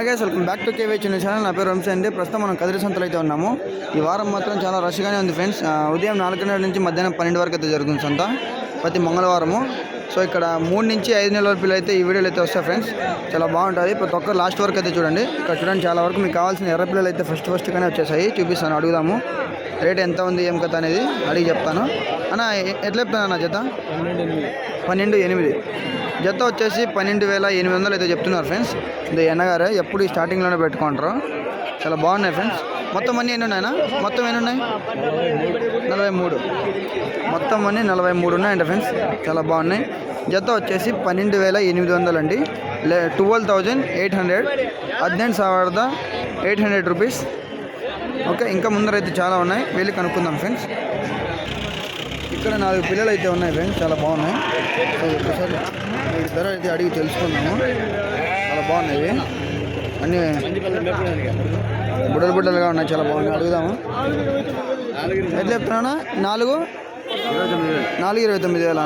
అలాగే welcome back to KV చిన్న channel నా పేరు వంశీ అండి. ప్రస్తుతం మనం కదిరి సంతలో అయితే ఉన్నాము. ఈ వారం మాత్రం చాలా రష్గానే ఉంది ఫ్రెండ్స్ ఉదయం నాలుగున్నర నుంచి మధ్యాహ్నం పన్నెండు వరకు అయితే జరుగుతుంది సంత ప్రతి మంగళవారము. సో ఇక్కడ మూడు నుంచి ఐదు నెలల పిల్లలు అయితే ఈ వీడియోలు అయితే వస్తాయి ఫ్రెండ్స్ చాలా బాగుంటుంది. ప్రతి ఒక్కరు లాస్ట్ వరకు అయితే చూడండి. ఇక్కడ చూడండి చాలా వరకు మీకు కావాల్సిన ఎర్ర పిల్లలు అయితే ఫస్ట్ ఫస్ట్గానే వచ్చేసాయి. చూపిస్తాను అడుగుదాము. రేట్ ఎంత ఉంది ఏం కథ అనేది అడిగి చెప్తాను. అన్న ఎట్లా చెప్తాను అన్న జత? పన్నెండు ఎనిమిది. జత వచ్చేసి పన్నెండు వేల ఎనిమిది వందలు అయితే చెప్తున్నారు ఫ్రెండ్స్. ఇది ఎన్నగారే ఎప్పుడు స్టార్టింగ్లోనే పెట్టుకుంటారు. చాలా బాగున్నాయి ఫ్రెండ్స్. మొత్తం అన్నీ ఎన్ని ఉన్నాయన్నా మొత్తం ఎన్ని ఉన్నాయి నలభై మూడు. మొత్తం అన్నీ నలభై మూడు ఉన్నాయండి ఫ్రెండ్స్. చాలా బాగున్నాయి. జత వచ్చేసి పన్నెండు వేల ఎనిమిది వందలు అండి. లే ట్వెల్వ్ థౌజండ్ ఎయిట్ హండ్రెడ్ హదినెంటు సవర్ద ఎయిట్ హండ్రెడ్ రూపీస్. ఓకే ఇంకా ముందర అయితే చాలా ఉన్నాయి. వెళ్ళి కనుక్కుందాం ఫ్రెండ్స్. ఇక్కడ నాలుగు పిల్లలు అయితే ఉన్నాయి ఫ్రెండ్స్. చాలా బాగున్నాయి. సో ఒకసారి వీటి ధర అయితే అడిగి తెలుసుకున్నాము చాలా బాగున్నాయి అన్ని అన్నీ బుడ్డలు బుడ్డలుగా ఉన్నాయి చాలా బాగున్నాయి అడుగుదాము ఎట్లా చెప్తున్నా నాలుగు నాలుగు ఇరవై తొమ్మిది వేల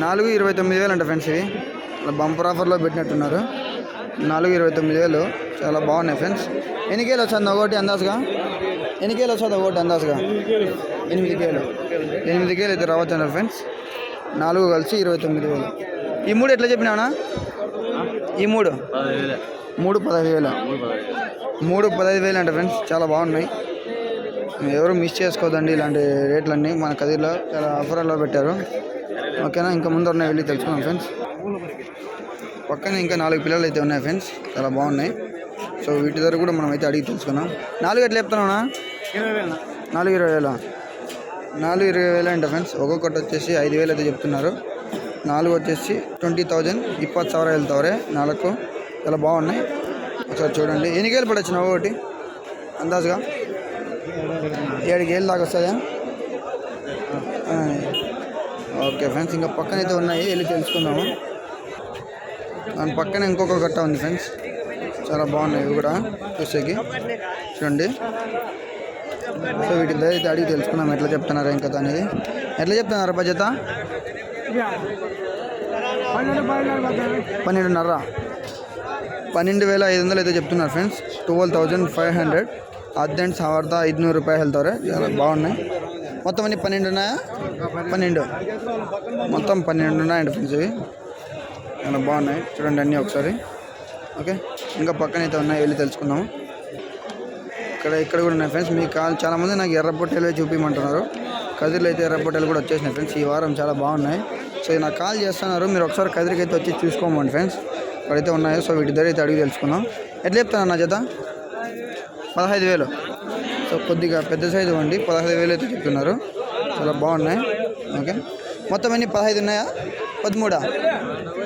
నాలుగు ఇరవై తొమ్మిది వేలు అంట ఫ్రెండ్స్ ఇవి బంపర్ ఆఫర్లో పెట్టినట్టున్నారు నాలుగు ఇరవై తొమ్మిది వేలు చాలా బాగున్నాయి ఫ్రెండ్స్ ఎన్ని కేలు వచ్చింది ఒకటి అందాజుగా ఎన్ని కేలు వచ్చింది ఒకటి అందాజుగా ఎనిమిది కేలు ఎనిమిది కేలు అయితే రావచ్చు ఫ్రెండ్స్ నాలుగు కలిసి ఇరవై తొమ్మిది వేలు. ఈ మూడు ఎట్లా చెప్పినావునా? ఈ మూడు? మూడు పదహైదు వేలు? మూడు పదహైదు వేలు. అంట ఫ్రెండ్స్ చాలా బాగున్నాయి. ఎవరు మిస్ చేసుకోవద్దండి ఇలాంటి రేట్లన్నీ. మన కదిలో చాలా ఆఫర్లో పెట్టారు. ఓకేనా? ఇంకా ముందు ఉన్నాయి వెళ్ళి తెలుసుకున్నాం ఫ్రెండ్స్. పక్కన ఇంకా నాలుగు పిల్లలు అయితే ఉన్నాయి ఫ్రెండ్స్ చాలా బాగున్నాయి. సో వీటి ధర కూడా మనం అయితే అడిగి తెలుసుకున్నాం నాలుగు ఎట్లా చెప్తున్నావునా? నాలుగు ఇరవై వేల? నాలుగు ఇరవై వేలు అంట ఫ్రెండ్స్. ఒక్కొక్కటి వచ్చేసి ఐదు వేలు అయితే చెప్తున్నారు. నాలుగు వచ్చేసి ట్వంటీ థౌజండ్ ఇప్పటి సవరా వెళ్తావరే నాలుగు. చాలా బాగున్నాయి. ఒకసారి చూడండి. ఎన్ని గేలు పడొచ్చినావు ఒకటి? అందాజుగా? ఏడు గేలు దాకా వస్తుందా ఓకే ఫ్రెండ్స్ ఇంకా పక్కన అయితే ఉన్నాయి. వెళ్ళి తెలుసుకుందాము. దాని పక్కన ఇంకొక గట్ట ఉంది ఫ్రెండ్స్. చాలా బాగున్నాయి ఇవి కూడా చూసేకి. చూడండి. సో వీటి ధర అయితే అడిగి తెలుసుకుందాం ఎట్లా చెప్తున్నారు ఇంకా అనేది ఎట్లా చెప్తున్నారు బడ్జెత పన్నెండున్నర పన్నెండు వేల ఐదు వందలు అయితే చెప్తున్నారు friends twelve thousand five hundred ಹದಿನೆಂಟು ಸಾವಿರದ ಐದುನೂರು ರೂಪಾಯಿ ಹೇಳ್ತಾರೆ చాలా బాగున్నాయి మొత్తం అన్ని పన్నెండు ఉన్నాయా పన్నెండు మొత్తం పన్నెండు ఉన్నాయండి ఫ్రెండ్స్ ఇవి చాలా బాగున్నాయి చూడండి అన్నీ ఒకసారి ఓకే ఇంకా పక్కన అయితే ఉన్నాయి వెళ్ళి తెలుసుకుందాము ఇక్కడ ఇక్కడ కూడా ఉన్నాయి ఫ్రెండ్స్. మీకు కాల్ చాలామంది నాకు ఎర్రపొట్టేలే చూపించమంటున్నారు కదిరిలో అయితే ఎర్ర పొట్టేలు కూడా వచ్చేసినాయి ఫ్రెండ్స్. ఈ వారం చాలా బాగున్నాయి. సో నాకు కాల్ చేస్తున్నారు. మీరు ఒకసారి కదిరికి అయితే వచ్చి చూసుకోమండి ఫ్రెండ్స్. ఇక్కడైతే ఉన్నాయో సో వీటి ధర అయితే అడిగి తెలుసుకుందాం. ఎట్లా చెప్తాను నా చేత పదహైదు వేలు. సో కొద్దిగా పెద్ద సైజు అండి పదహైదు వేలు అయితే చెప్తున్నారు. చాలా బాగున్నాయి. ఓకే. మొత్తం ఎన్ని? పదహైదు ఉన్నాయా? పదమూడా?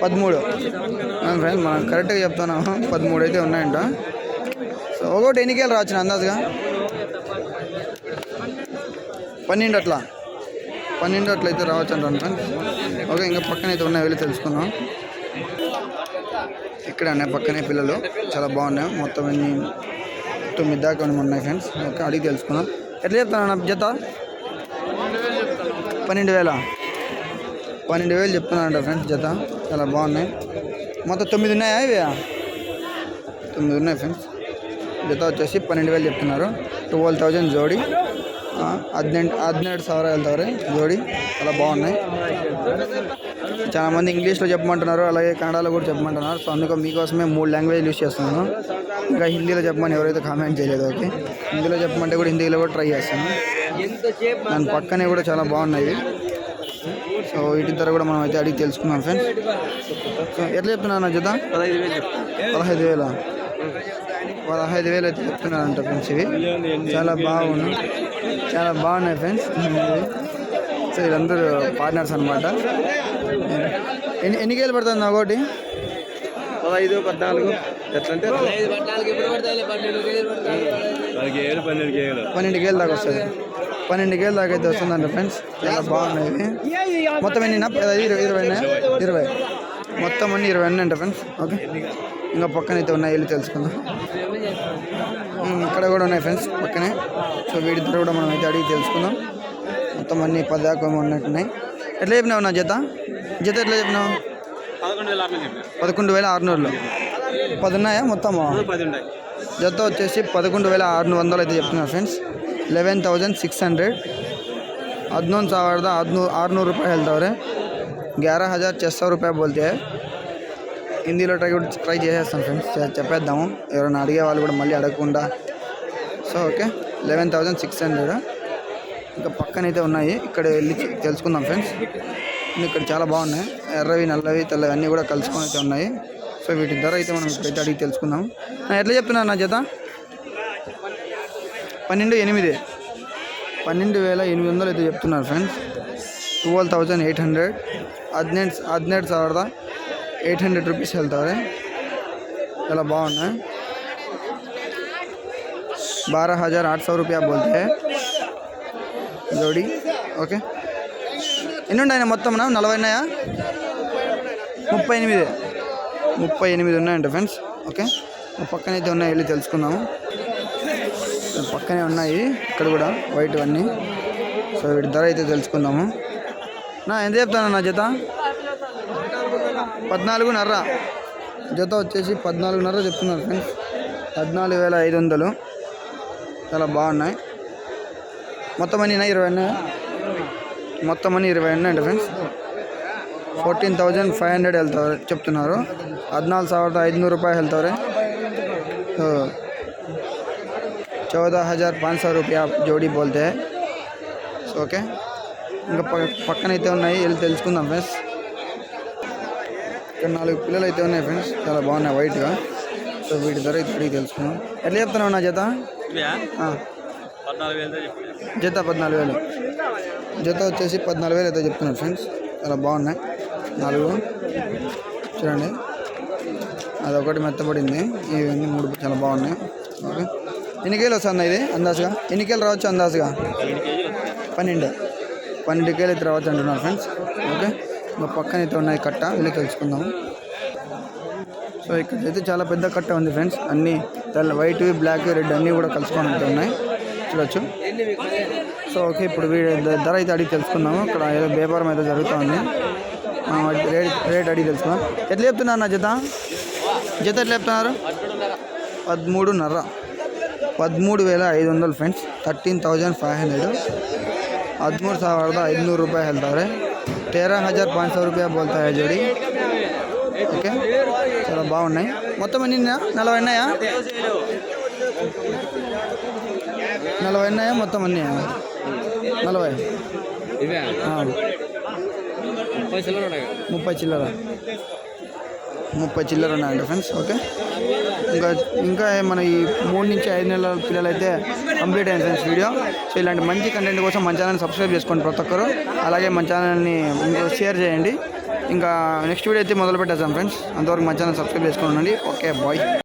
పదమూడు. ఫ్రెండ్స్ మనం కరెక్ట్గా చెప్తున్నాము. పదమూడు అయితే ఉన్నాయంట. సో ఒకటి ఎన్ని కేలు రావచ్చు అందాజుగా? పన్నెండు అట్లా పన్నెండు అట్లా అయితే రావచ్చు అంటాను ఫ్రెండ్స్. ఓకే ఇంకా పక్కన అయితే ఉన్నాయి వెళ్ళి తెలుసుకుందాం. ఇక్కడ ఉన్నాయి పక్కనే పిల్లలు. చాలా బాగున్నాయి. మొత్తం ఎన్ని? తొమ్మిది దాకా ఉన్నాయి ఫ్రెండ్స్. ఓకే అడిగి తెలుసుకుందాం. ఎట్లా చెప్తాను నా జత? పన్నెండు వేల. పన్నెండు వేలు చెప్తున్నానంట ఫ్రెండ్స్ జత. చాలా బాగున్నాయి. మొత్తం తొమ్మిది ఉన్నాయా ఇవి? తొమ్మిది ఉన్నాయి ఫ్రెండ్స్. జత వచ్చేసి పన్నెండు వేలు చెప్తున్నారు. ట్వెల్వ్ థౌజండ్ జోడి. హదినెంటు హదినేడు సవర వెళ్తారు. జోడి చాలా బాగున్నాయి. చాలామంది ఇంగ్లీష్లో చెప్పమంటున్నారు అలాగే కన్నడలో కూడా చెప్పమంటున్నారు. సో అందుకో మీకోసమే మూడు లాంగ్వేజ్ యూస్ చేస్తున్నాను. ఇంకా హిందీలో చెప్పమని ఎవరైతే కామెంట్ చేయలేదు ఓకే. హిందీలో చెప్పమంటే కూడా హిందీలో కూడా ట్రై చేస్తాను. దాని పక్కనే కూడా చాలా బాగున్నాయి. సో వీటి ధర కూడా మనం అయితే అడిగి తెలుసుకున్నాం ఫ్రెండ్స్. సో ఎట్లా చెప్తున్నాను జత? పదహైదు వేల? పదహైదు వేలు అయితే చెప్తున్నారంట ఫ్రెండ్స్ ఇవి. చాలా బాగున్నాయి. చాలా బాగున్నాయి ఫ్రెండ్స్. సో వీళ్ళందరూ పార్ట్నర్స్ అనమాట ఎన్ని ఎన్ని కేలు పడుతుంది ఒకటి? పదహైదు పద్నాలుగు. ఎట్లంటే పన్నెండు కేలు దాకా వస్తుంది. పన్నెండు కేలు దాకా అయితే వస్తుందంట ఫ్రెండ్స్. చాలా బాగున్నాయి ఇవి. మొత్తం ఎన్ని ఇరవై ఇరవై ఇరవై. మొత్తం అన్ని ఇరవై అన్నీ అంట ఫ్రెండ్స్. ఓకే. ఇంకా పక్కన అయితే ఉన్నాయి వెళ్ళి తెలుసుకుందాం. ఇక్కడ కూడా ఉన్నాయి ఫ్రెండ్స్ పక్కనే సో వీటి ధర కూడా మనం అయితే అడిగి తెలుసుకుందాం మొత్తం అన్ని పది దాకా ఏమో ఉన్నట్టున్నాయి ఎట్లా చెప్పినావు నా జత జత ఎట్లా చెప్పినావు పదకొండు వేల ఆరు చెప్పిన పదకొండు వేల ఆరునూరులో పది ఉన్నాయా మొత్తము పది ఉంటాయి జత వచ్చేసి పదకొండు వేల ఆరు వందలు అయితే చెప్తున్నారు friends eleven thousand six hundred ಹದಿನೊಂದು ಸಾವಿರದ ಹದಿನೂ ಆರುನೂರು ರೂಪಾಯಿ ಹೇಳ್ತಾವ್ರೆ గ్యారా హజార్ చెస్ సౌ రూపాయ బోల్తే హిందీలో ట్రై ట్రై చేసేస్తాం ఫ్రెండ్స్ చెప్పేద్దాము ఎవరైనా అడిగే వాళ్ళు కూడా మళ్ళీ అడగకుండా so okay eleven thousand six hundred ఇంకా పక్కనైతే ఉన్నాయి ఇక్కడ వెళ్ళి చె- తెలుసుకుందాం ఫ్రెండ్స్ ఇక్కడ చాలా బాగున్నాయి ఎర్రవి నల్లవి తెల్లవి అన్నీ కూడా కలుసుకొని అయితే ఉన్నాయి సో వీటి ధర అయితే మనం ఇప్పుడైతే అడిగి తెలుసుకుందాం నా ఎట్లా చెప్తున్నాను నా జత పన్నెండు ఎనిమిది పన్నెండు వేల ఎనిమిది వందలు అయితే చెప్తున్నారు friends twelve thousand eight hundred ಹದಿನೆಂಟು ಹದಿನೆಂಟು ಸಾವಿರದ ఎయిట్ హండ్రెడ్ రూపీస్ వెళ్తుంది చాలా బాగున్నాయి बारह హజార్ आठ सौ రూపాయ बोलते हैं ఓకే. ఎన్ని ఉన్నాయన్నా మొత్తం నలభై ఉన్నాయా ముప్పై ఎనిమిది. ముప్పై ఎనిమిది ఉన్నాయంట ఫ్రెండ్స్. ఓకే. పక్కన అయితే ఉన్నాయి వెళ్ళి తెలుసుకుందాము. పక్కనే ఉన్నాయి ఇక్కడ కూడా వైట్ అన్నీ సో వీటి ధర అయితే తెలుసుకుందాము. నా ఎంత చెప్తాను నా జత? పద్నాలుగున్నర జత వచ్చేసి పద్నాలుగున్నర చెప్తున్నారు ఫ్రెండ్స్ పద్నాలుగు వేల ఐదు వందలు చాలా బాగున్నాయి మొత్తం అన్నీ ఇరవై ఉన్నాయి మొత్తం అన్నీ ఇరవై ఉన్నాయండి friends fourteen thousand five hundred ಹೇಳ್ತವ್ರೆ చెప్తున్నారు ಹದಿನಾಲ್ಕು ಸಾವಿರದ ಐದುನೂರು ರೂಪಾಯಿ ಹೇಳ್ತವ್ರೆ సో చౌదా హజార్ పాంచ్ సౌ రూపాయ జోడీ బోల్తే సో ఓకే ఇంకా ప- పక్కనైతే ఉన్నాయి వెళ్ళి తెలుసుకుందాం ఫ్రెండ్స్ ఇక్కడ నాలుగు పిల్లలు అయితే ఉన్నాయి ఫ్రెండ్స్ చాలా బాగున్నాయి వైట్గా సో వీటి ధర అయితే అడిగి తెలుసుకుందాం. ఎట్లా చెప్తున్నావు నా జత? జత పద్నాలుగు వేలు. జత వచ్చేసి పద్నాలుగు వేలు అయితే చెప్తున్నారు ఫ్రెండ్స్ చాలా బాగున్నాయి. నాలుగు. చూడండి. అదొకటి మెత్తబడింది. ఇవన్నీ మూడు చాలా బాగున్నాయి. ఓకే. ఎన్ని కేలు వస్తుంది ఇది అందాజుగా? ఎన్ని కేలు రావచ్చు అందాజుగా? పన్నెండు పన్నెండు. కేలు అయితే రావచ్చు అంటున్నారు ఫ్రెండ్స్ ఓకే. ఇంకా పక్కన అయితే ఉన్నాయి కట్ట వెళ్ళి తెలుసుకుందాము సో ఇక్కడ అయితే చాలా పెద్ద కట్ట ఉంది ఫ్రెండ్స్ అన్నీ తెల్ల వైట్ బ్లాక్ రెడ్ అన్నీ కూడా కలుసుకొని అయితే ఉన్నాయి చూడొచ్చు సో ఓకే ఇప్పుడు వీడి ద- ధర అయితే అడిగి తెలుసుకుందాము ఇక్కడ ఏదో వ్యాపారం అయితే జరుగుతుంది ఆ, రేట్ రేట్ అడిగి తెలుసుకుందాం ఎట్లా చెప్తున్నారు నా జత జత ఎట్లా చెప్తున్నారు పదమూడున్నర పదమూడు వేల ಐದು వందలు friends thirteen thousand five hundred ಹದಿಮೂರು ಸಾವಿರದ ಐದುನೂರು ರೂಪಾಯಿ ಹೇಳ್ತಾರೆ తేరా హజార్ పాంచ్ రూపాయ బోల్తాయా జోడి ఓకే చాలా బాగున్నాయి మొత్తం ఎన్ని నలభై ఉన్నాయా నలభై ఉన్నాయా మొత్తం అన్ని నలభై ముప్పై ముప్పై చిల్లర ముప్పై చిల్లర ఉన్నాయండి ఫ్రెండ్స్ ఓకే ఇంకా ఇంకా మన ఈ మూడు నుంచి ఐదు నెలల పిల్లలు అయితే కంప్లీట్ అయింది ఫ్రెండ్స్ వీడియో. సో ఇలాంటి మంచి కంటెంట్ కోసం మన ఛానల్ని సబ్స్క్రైబ్ చేసుకోండి ప్రతి ఒక్కరు. అలాగే మన ఛానల్ని షేర్ చేయండి. ఇంకా నెక్స్ట్ వీడియో అయితే మొదలు పెట్టేస్తాం ఫ్రెండ్స్ అంతవరకు మన ఛానల్ సబ్స్క్రైబ్ చేసుకోండి ఓకే బాయ్